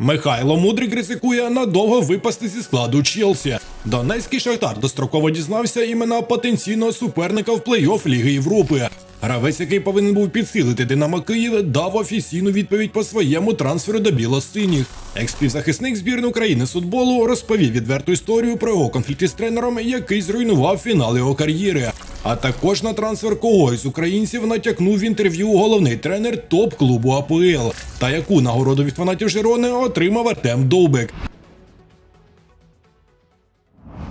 Михайло Мудрик ризикує надовго випасти зі складу Челсі. Донецький Шахтар достроково дізнався імена потенційного суперника в плей-офф Ліги Європи. Гравець, який повинен був підсилити Динамо Київ, дав офіційну відповідь по своєму трансферу до білосиніх. Експівзахисник збірної України з футболу розповів відверту історію про його конфлікти з тренером, який зруйнував фінал його кар'єри. А також на трансфер когось з українців натякнув в інтерв'ю головний тренер топ-клубу АПЛ. Та яку нагороду від фанатів Жирони отримав Артем Довбик.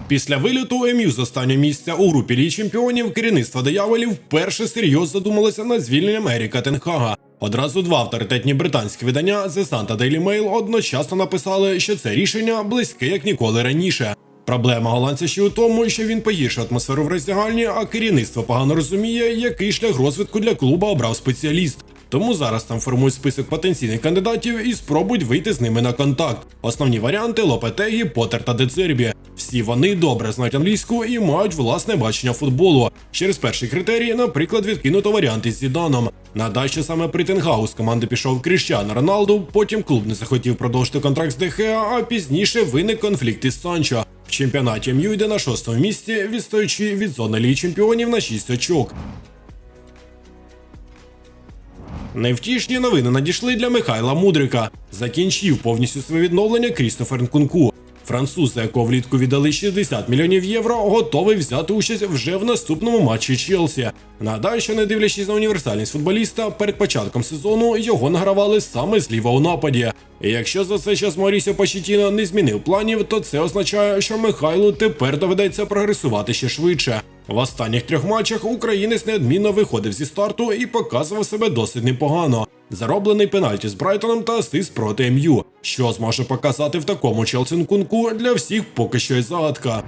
Після виліту МЮ з останнього місця у групі Ліги чемпіонів керівництво дияволів вперше серйозно задумалося над звільненням Еріка Тенхага. Одразу два авторитетні британські видання The Sun та Daily Mail одночасно написали, що це рішення близьке як ніколи раніше. Проблема голландця ще у тому, що він погіршив атмосферу в роздягальні, а керівництво погано розуміє, який шлях розвитку для клуба обрав спеціаліст. Тому зараз там формують список потенційних кандидатів і спробують вийти з ними на контакт. Основні варіанти Лопетегі, Поттер та Децербі. Всі вони добре знають англійську і мають власне бачення футболу. Через перший критерій, наприклад, відкинуто варіант із Зіданом. Надай, що саме при Тенгау з команди пішов Кріщано Роналду, потім клуб не захотів продовжити контракт з Дехеа, а пізніше виник конфлікт із Санчо. В чемпіонаті МЮ йде на шостому місці, відстоючи від зони Ліги чемпіонів на 6 очок. Невтішні новини надійшли для Михайла Мудрика. Закінчив повністю своє відновлення Крістофер Нкунку. Француз, якого влітку віддали 60 мільйонів євро, готовий взяти участь вже в наступному матчі Челсі. Нагадаю, що не дивлячись на універсальність футболіста, перед початком сезону його награвали саме зліва у нападі. І якщо за цей час Марісіо Пачетіно не змінив планів, то це означає, що Михайлу тепер доведеться прогресувати ще швидше. В останніх трьох матчах українець неодмінно виходив зі старту і показував себе досить непогано. Зароблений пенальті з Брайтоном та асист проти МЮ. Що зможе показати в такому Челсі Кунку для всіх поки що й загадка.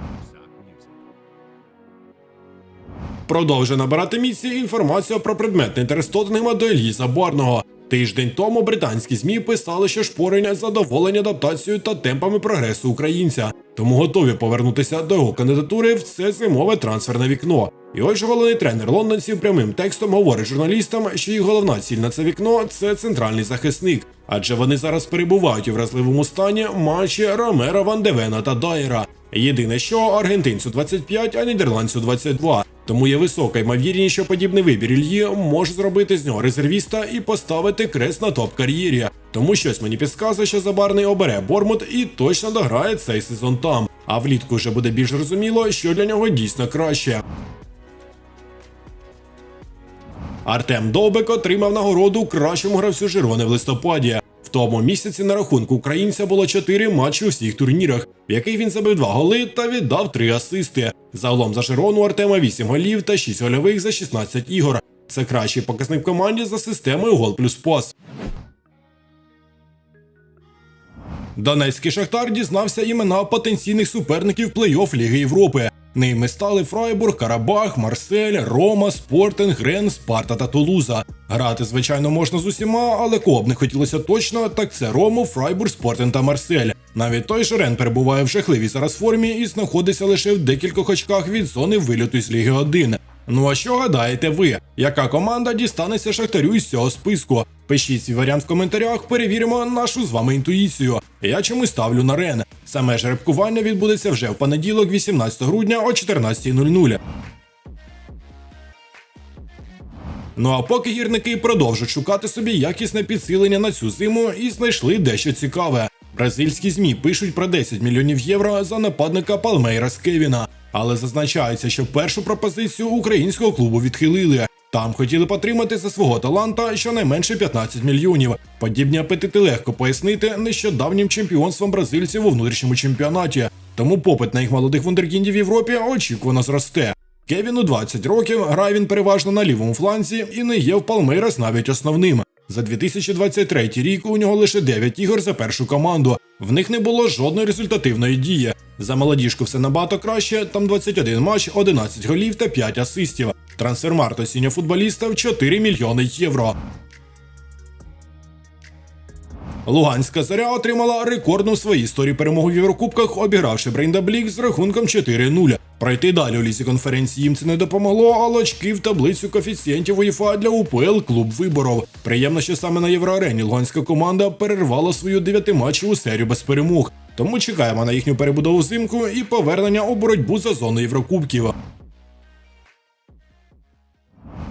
Продовжує набирати місці інформація про предметний інтерес Тоттенгема до Еліза Барного. Тиждень тому британські змі писали, що шпорення задоволені адаптацією та темпами прогресу українця, тому готові повернутися до його кандидатури в це зимове трансферне вікно. І ось головний тренер лондонців прямим текстом говорить журналістам, що їх головна ціль на це вікно це центральний захисник, адже вони зараз перебувають у вразливому стані матчі Ромера Ван Девена та Дайера. Єдине, що аргентинцю 25, а нідерландцю 22. Тому є висока ймовірність, що подібний вибір Ільї може зробити з нього резервіста і поставити крест на топ-кар'єрі. Тому щось мені підказує, що Забарний обере Бормут і точно дограє цей сезон там. А влітку вже буде більш зрозуміло, що для нього дійсно краще. Артем Довбек отримав нагороду кращому гравцю Жирони в листопаді. В тому місяці на рахунку українця було 4 матчі у всіх турнірах, в яких він забив 2 голи та віддав 3 асисти. Загалом за Жирону у Артема 8 голів та 6 гольових за 16 ігор. Це кращий показник в команді за системою гол плюс пас. Донецький Шахтар дізнався імена потенційних суперників плей-офф Ліги Європи. Ними стали Фрайбург, Карабах, Марсель, Рома, Спортинг, Рен, Спарта та Тулуза. Грати, звичайно, можна з усіма, але кого б не хотілося точно, так це Рому, Фрайбург, Спортинг та Марсель. Навіть той же Рен перебуває в жахливій зараз формі і знаходиться лише в декількох очках від зони виліту з Ліги 1. Ну а що гадаєте ви? Яка команда дістанеться Шахтарю із цього списку? Пишіть свій варіант в коментарях, перевіримо нашу з вами інтуїцію. Я чомусь ставлю на Рен. Саме жеребкування відбудеться вже в понеділок, 18 грудня о 14.00. Ну а поки гірники продовжують шукати собі якісне підсилення на цю зиму і знайшли дещо цікаве. Бразильські змі пишуть про 10 мільйонів євро за нападника Палмейра з Кевіна, але зазначається, що першу пропозицію українського клубу відхилили. Там хотіли потримати за свого таланта щонайменше 15 мільйонів. Подібні апетити легко пояснити нещодавнім чемпіонством бразильців у внутрішньому чемпіонаті. Тому попит на їх молодих вундеркіндів в Європі очікувано зросте. Кевіну 20 років, грає він переважно на лівому фланзі і не є в Палмейрас навіть основним. За 2023 рік у нього лише 9 ігор за першу команду. В них не було жодної результативної дії. За молодіжку все набагато краще. Там 21 матч, 11 голів та 5 асистів. Трансфермарт осіння футболіста в 4 мільйони євро. Луганська зоря отримала рекордну в своїй історії перемогу в Єврокубках, обігравши Брейнда Блік з рахунком 4-0. Пройти далі у лізі конференції їм це не допомогло, але очки в таблицю коефіцієнтів УЄФА для УПЛ клуб виборов. Приємно, що саме на євроарені луганська команда перервала свою дев'ятиматчеву серію без перемог. Тому чекаємо на їхню перебудову взимку і повернення у боротьбу за зону Єврокубків.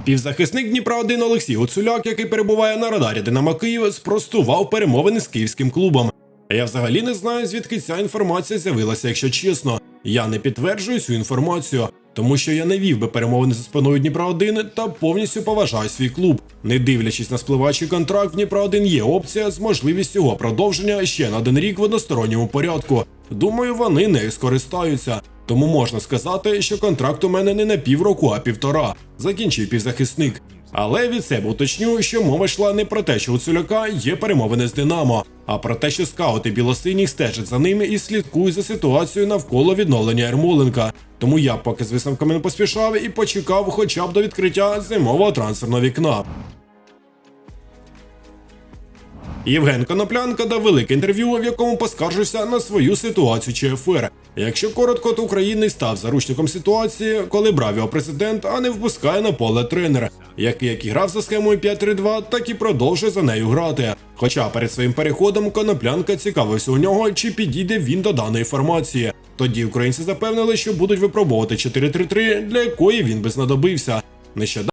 Півзахисник Дніпра 1 Олексій Гуцуляк, який перебуває на радарі Динамо Київ, спростував перемовини з київським клубом. Я взагалі не знаю, звідки ця інформація з'явилася, якщо чесно. Я не підтверджую цю інформацію, тому що я не вів би перемовини за спиною Дніпра 1 та повністю поважаю свій клуб. Не дивлячись на спливаючий контракт, в Дніпра 1 є опція з можливістю його продовження ще на один рік в односторонньому порядку. Думаю, вони нею скористаються. Тому можна сказати, що контракт у мене не на півроку, а півтора. Закінчив півзахисник. Але від себе уточню, що мова йшла не про те, що у Цуляка є перемовини з Динамо, а про те, що скаути білосиніх стежать за ними і слідкують за ситуацією навколо відновлення Ермоленка. Тому я поки з висновками не поспішав і почекав хоча б до відкриття зимового трансферного вікна. Євген Коноплянка дав велике інтерв'ю, в якому поскаржився на свою ситуацію ЧФР. Якщо коротко, то українець став заручником ситуації, коли брав його президент, а не впускає на поле тренера, який як і грав за схемою 5-3-2, так і продовжує за нею грати. Хоча перед своїм переходом Коноплянка цікавився у нього, чи підійде він до даної формації. Тоді українці запевнили, що будуть випробовувати 4-3-3, для якої він би знадобився. Нещодавно